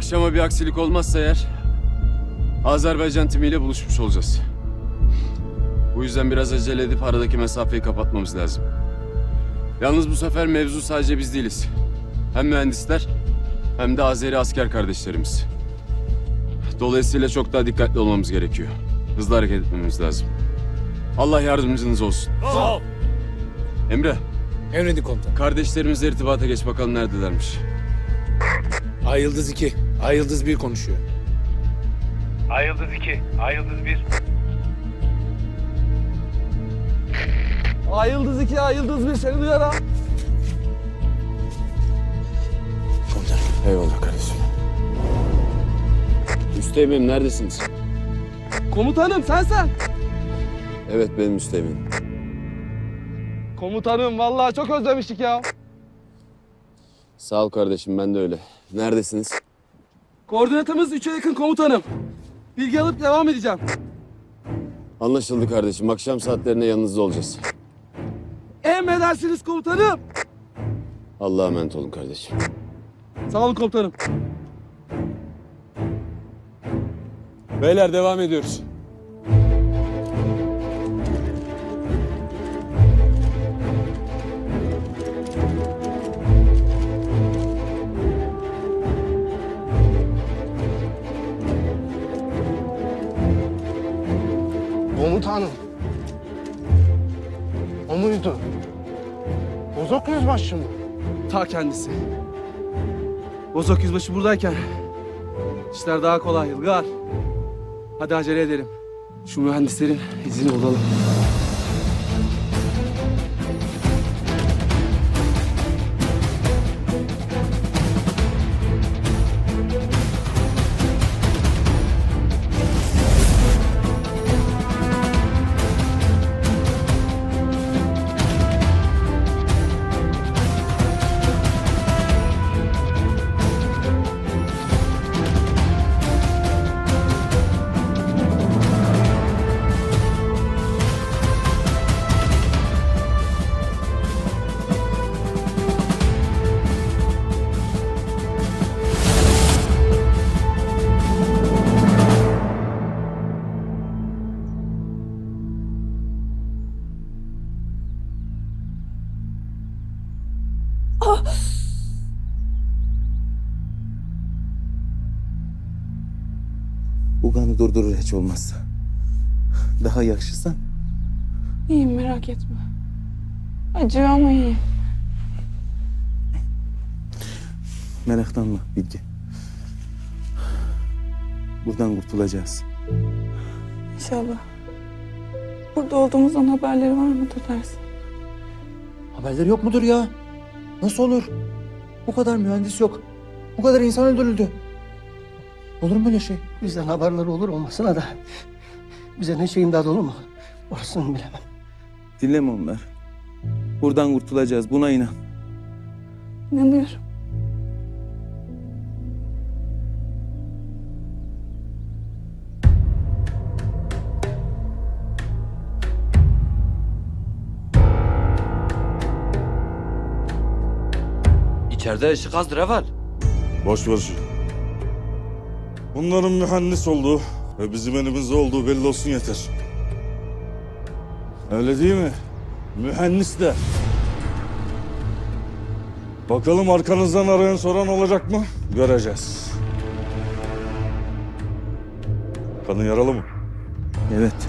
Akşama bir aksilik olmazsa eğer Azerbaycan timiyle buluşmuş olacağız. Bu yüzden biraz acele edip aradaki mesafeyi kapatmamız lazım. Yalnız bu sefer mevzu sadece biz değiliz. Hem mühendisler hem de Azeri asker kardeşlerimiz. Dolayısıyla çok daha dikkatli olmamız gerekiyor. Hızlı hareket etmemiz lazım. Allah yardımcınız olsun. Sağ ol. Emre, Emredin komutan. kardeşlerimizle irtibata geç bakalım neredelermiş. Ay Yıldız 2, Ay Yıldız 1 konuşuyor. Ay Yıldız 2, Ay Yıldız 1. Ay Yıldız 2, Ay Yıldız 1 seni duyar ha. Komutan. Eyvallah kardeşim. Üsteğmenim neredesiniz? Komutanım sen sen. Evet benim üsteğmenim. Komutanım vallahi çok özlemiştik ya. Sağ ol kardeşim ben de öyle. Neredesiniz? Koordinatımız 3'e yakın komutanım. Bilgi alıp devam edeceğim. Anlaşıldı kardeşim. Akşam saatlerinde yanınızda olacağız. Emredersiniz komutanım. Allah'a emanet olun kardeşim. Sağ olun komutanım. Beyler devam ediyoruz. Komutanım. O muydu? Bozok yüzbaşı mı? Ta kendisi. Bozok yüzbaşı buradayken işler daha kolay Yılgar. Hadi acele edelim. Şu mühendislerin izini bulalım. Olmazsa. Daha yakışırsan İyiyim merak etme. Acıyor ama iyiyim. meraklanma Bilge. Buradan kurtulacağız. İnşallah. Burada olduğumuzdan haberleri var mıdır dersin? Haberleri yok mudur ya? Nasıl olur? Bu kadar mühendis yok. Bu kadar insan öldürüldü. Olur mu böyle şey? Bizden haberleri olur olmasına da bize ne şeyin daha dolu mu? Orasını bilemem. Dinleme onlar. Buradan kurtulacağız. Buna inan. İnanıyorum. İçeride ışık azdır evvel. Boş ver şu. Bunların mühendis olduğu ve bizim elimizde olduğu belli olsun yeter. Öyle değil mi? Mühendisler. Bakalım arkanızdan arayan soran olacak mı? Göreceğiz. Kanın yaralı mı? Evet.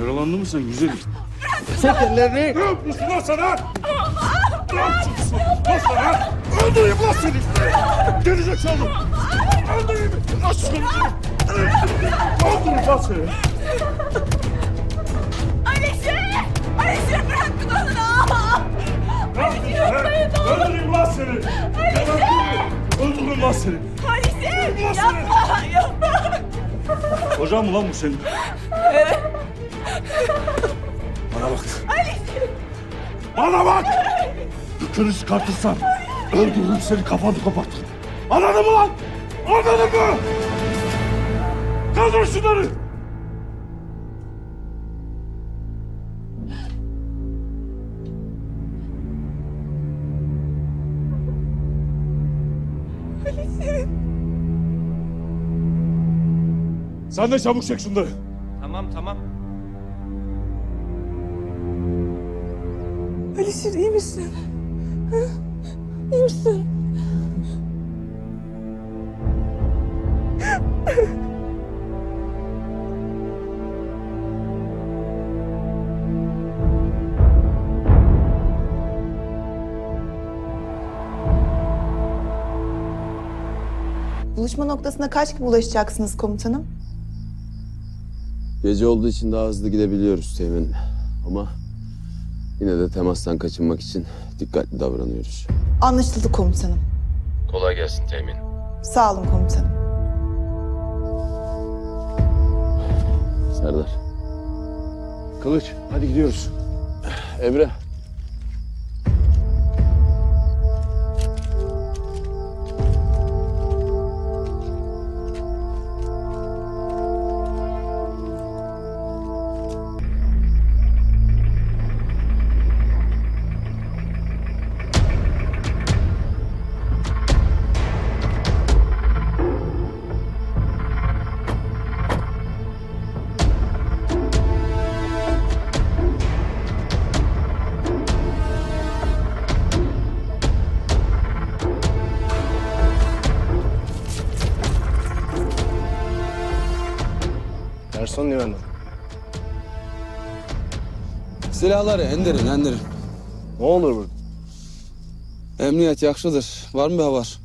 Yaralandı mı sen güzelim? Çek ellerini. Ne yapıyorsun lan sana? Ne yapıyorsun lan sana? Öldüreyim lan seni! Gerizekalı! Öldüreyim! Aç şunu! Öldüreyim lan seni! Ayşe! Ayşe bırak onu! Ne yapıyorsun lan? Öldüreyim lan seni! Öldüreyim lan seni! Ayşe! Ulan seni! Yapma! Yapma! Hocam mı lan bu senin? Bana bak. Bana bak! Sırtını çıkartırsan öldürürüm seni kafanı kopartırım. Anladın mı lan? Anladın mı? Kaldır şunları. Sen de çabuk çek şunları. Tamam tamam. Alişir iyi misin? İyi misin? Buluşma noktasına kaç gibi ulaşacaksınız komutanım? Gece olduğu için daha hızlı gidebiliyoruz Teğmen'im. Ama yine de temastan kaçınmak için dikkatli davranıyoruz. Anlaşıldı komutanım. Kolay gelsin Teğmen'im. Sağ olun komutanım. Serdar. Kılıç hadi gidiyoruz. Emre. Garson limanı. Silahları indirin, indirin. Ne olur burada? Emniyet yaxşıdır. Var mı bir haber?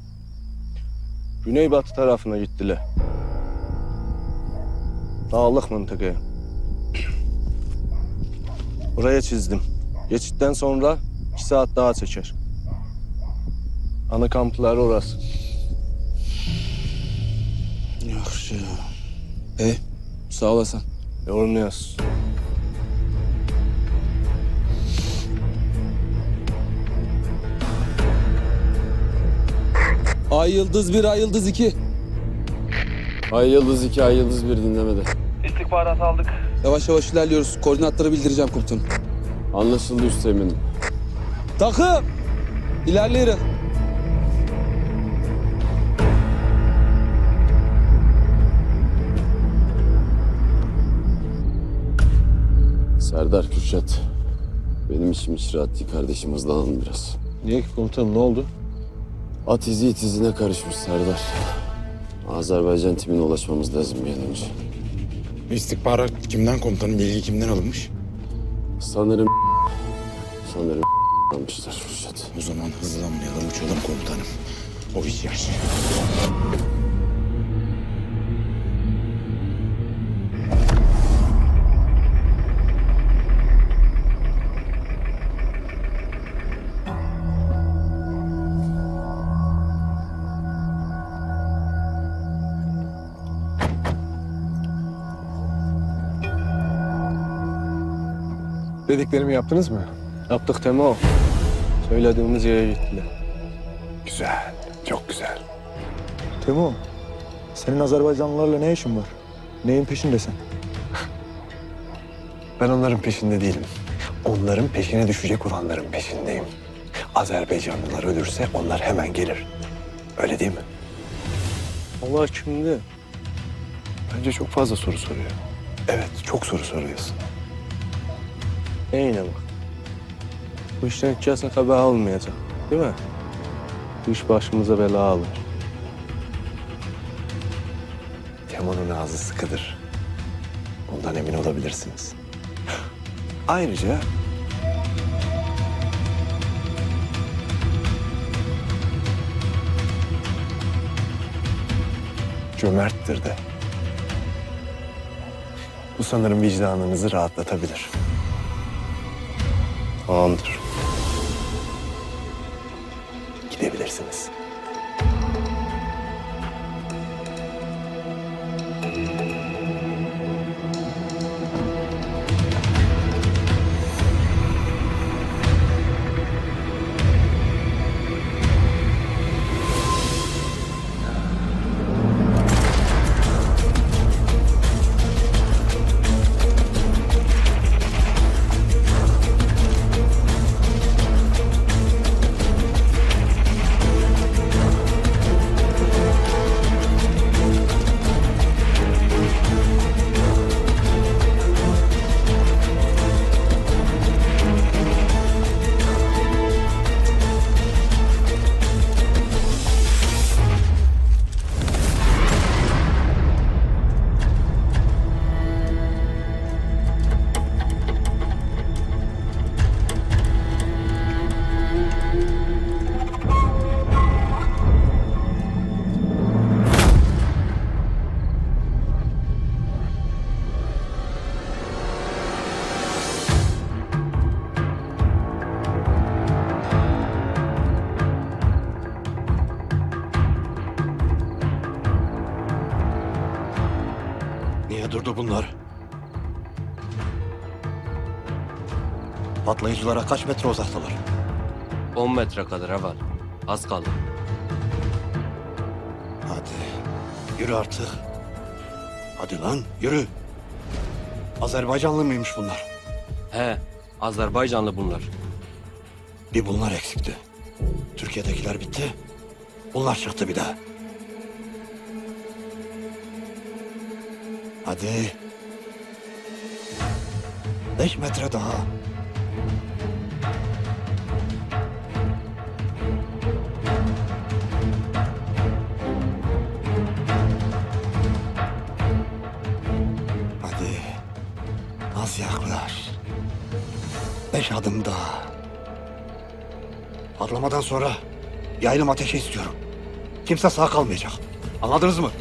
Güneybatı tarafına gittiler. Dağlık mıntıkaya. Buraya çizdim. Geçitten sonra iki saat daha çeker. Ana kampları orası. Yaxşı. Ey, sağ olasın. Yoruluyoruz. Ay yıldız bir, ay yıldız iki. Ay Yıldız 2, Ay Yıldız 1 dinlemede. İstihbarat aldık. Yavaş yavaş ilerliyoruz. Koordinatları bildireceğim komutanım. Anlaşıldı Üsteğmen'im. Takım! İlerleyin. Serdar Kürşat. Benim içim hiç rahat değil kardeşim hızlanalım biraz. Niye ki komutanım ne oldu? At izi it izine karışmış Serdar. Azerbaycan timine ulaşmamız lazım bir an önce. İstihbarat kimden komutanım? Bilgi kimden alınmış? Sanırım... Sanırım almışlar Kürşat. O zaman hızlanmayalım, uçalım komutanım. O iş Dediklerimi yaptınız mı? Yaptık Temo. Söylediğimiz yere gittiler. Güzel, çok güzel. Temo, senin Azerbaycanlılarla ne işin var? Neyin peşindesin? Ben onların peşinde değilim. Onların peşine düşecek olanların peşindeyim. Azerbaycanlılar ölürse onlar hemen gelir. Öyle değil mi? Allah kimdi? Bence çok fazla soru soruyor. Evet, çok soru soruyorsun. Neyine bak. Bu işten hiç haber almayacak. Değil mi? Bu iş başımıza bela alır. Temo'nun ağzı sıkıdır. Ondan emin olabilirsiniz. Ayrıca cömerttir de. Bu sanırım vicdanınızı rahatlatabilir. Tamamdır. Gidebilirsiniz. Patlayıcılara kaç metre uzaktalar? 10 metre kadar evvel. Az kaldı. Hadi yürü artık. Hadi lan yürü. Azerbaycanlı mıymış bunlar? He, Azerbaycanlı bunlar. Bir bunlar eksikti. Türkiye'dekiler bitti. Bunlar çıktı bir daha. Hadi. Beş metre daha. Beş adım daha. Sonra yaylım ateşi istiyorum. Kimse sağ kalmayacak. Anladınız mı?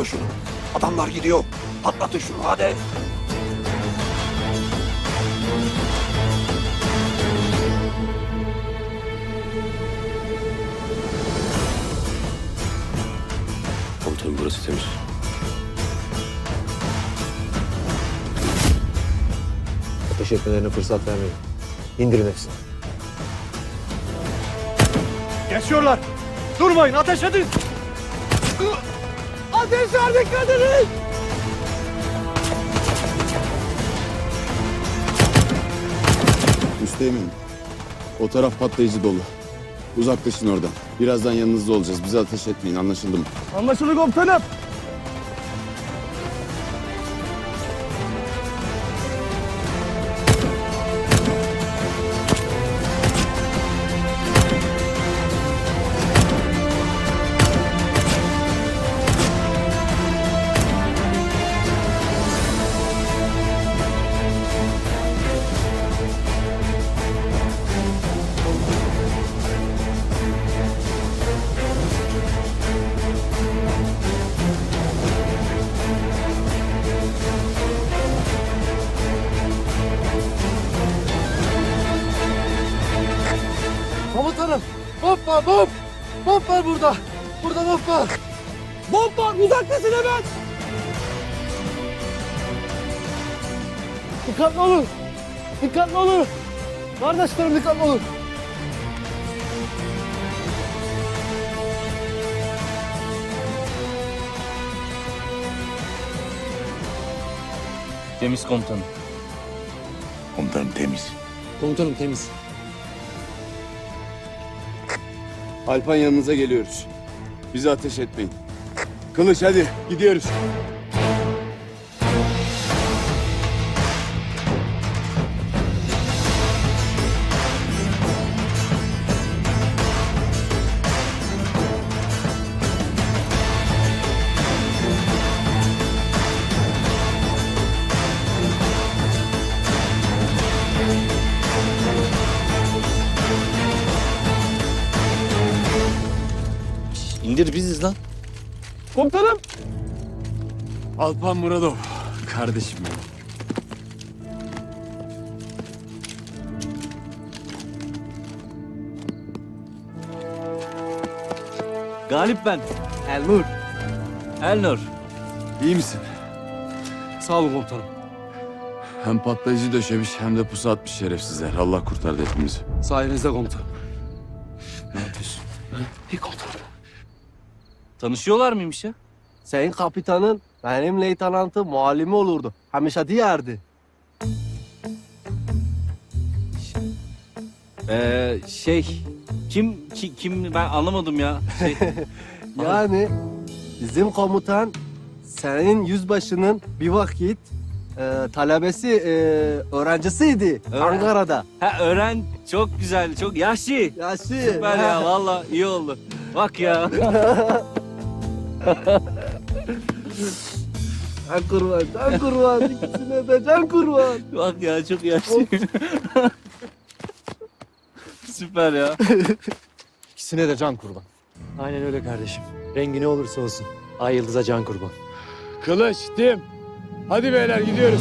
Alın şunu. Adamlar gidiyor. Patlatın şunu hadi. Komutanım burası temiz. Ateş etmelerine fırsat vermeyin. İndirin hepsini. Geçiyorlar. Durmayın ateş edin. Ateş ver dikkat edin. Üsteğmenim. O taraf patlayıcı dolu. Uzaklaşın oradan. Birazdan yanınızda olacağız. Bize ateş etmeyin anlaşıldı mı? Anlaşıldı. Komutanım. Dikkatli olun. Dikkatli olun. Kardeşlerim dikkatli olun. Temiz komutanım. Komutanım temiz. Komutanım temiz. Alpan yanınıza geliyoruz. Bize ateş etmeyin. Kılıç hadi gidiyoruz. İndir biziz lan. Komutanım. Alpan Muradov. Kardeşim benim. Galip ben. Elnur. Elnur. İyi misin? Sağ olun komutanım. Hem patlayıcı döşemiş hem de pusu atmış şerefsizler. Allah kurtardı hepimizi. Sayenizde komutanım. Tanışıyorlar mıymış ya? Senin kapitanın benim leytanantı muallimi olurdu. Hamisha diyerdi. Ee, şey, Kim, ki- kim ben anlamadım ya. Şey, Yani bizim komutan senin yüzbaşının bir vakit e, talebesi, e, öğrencisiydi Öğren- Ankara'da. ha, öğren çok güzel, çok yaşlı. Yaşı. Süper ya valla iyi oldu. Bak ya. Can kurban, can kurban. İkisine de can kurban. Bak ya çok yaşlı. Süper ya. İkisine de can kurban. Aynen öyle kardeşim. Rengi ne olursa olsun. Ay yıldıza can kurban. Kılıç, Tim. Hadi beyler gidiyoruz.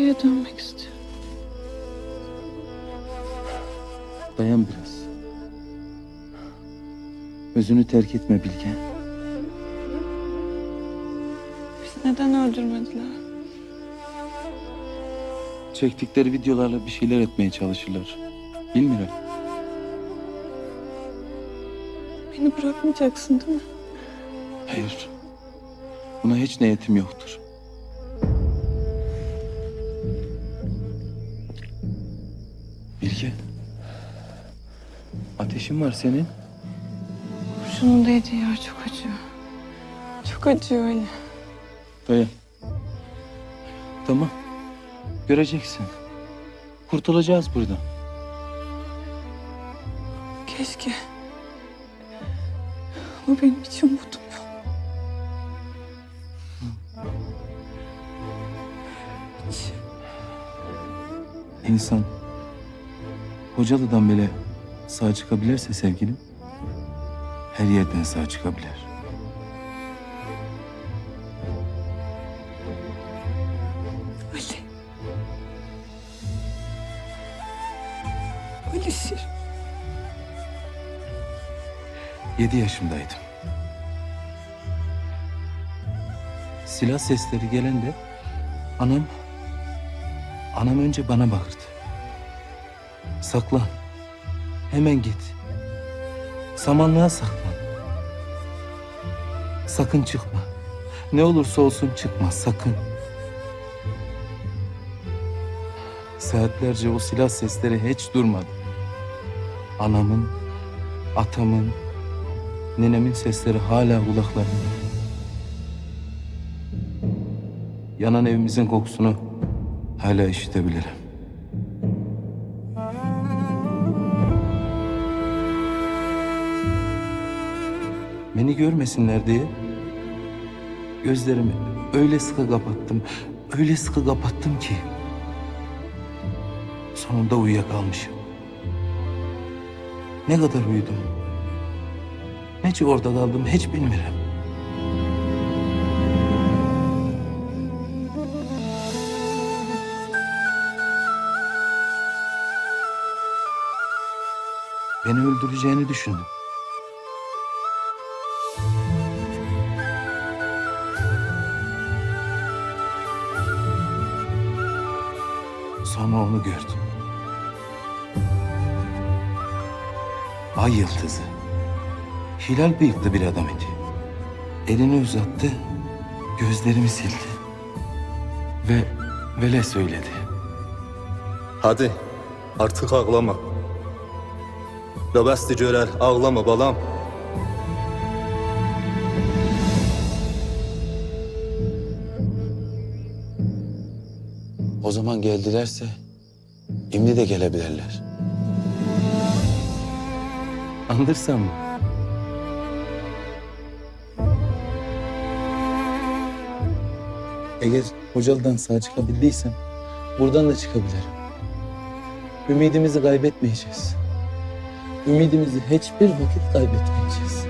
Türkiye'ye dönmek istiyorum. Dayan biraz. Özünü terk etme Bilge. Bizi neden öldürmediler? Çektikleri videolarla bir şeyler etmeye çalışırlar. Bilmiyorum. Beni bırakmayacaksın değil mi? Hayır. Buna hiç niyetim yoktur. Ateşin var senin. Kurşunun değdiği yer çok acıyor. Çok acıyor Ali. Dayan. Tamam. Göreceksin. Kurtulacağız buradan. Keşke. Ama benim için umudum yok. Hiç. İnsan Hocalı'dan bile sağ çıkabilirse sevgilim, her yerden sağ çıkabilir. Ali. Ali Şir. Yedi yaşımdaydım. Silah sesleri gelende anam, anam önce bana bağırdı. Saklan, hemen git. Samanlığa saklan. Sakın çıkma. Ne olursa olsun çıkma, sakın. Saatlerce o silah sesleri hiç durmadı. Anamın, atamın, Nenemin sesleri hala kulaklarımda. Yanan evimizin kokusunu hala işitebilirim. Beni görmesinler diye gözlerimi öyle sıkı kapattım, öyle sıkı kapattım ki sonunda uyuyakalmışım. Ne kadar uyudum? Nece orada kaldım hiç bilmiyorum. Beni öldüreceğini düşündüm. Sonra onu gördüm. Ay yıldızı. Hilal bıyıklı bir adam idi. Elini uzattı, gözlerimi sildi. Ve vele söyledi. Hadi artık ağlama. Rabasti Cörel ağlama balam. O zaman geldilerse, şimdi de gelebilirler. Anlarsan mı? Eğer Hocalı'dan sağ çıkabildiysem buradan da çıkabilirim. Ümidimizi kaybetmeyeceğiz. Ümidimizi hiçbir vakit kaybetmeyeceğiz.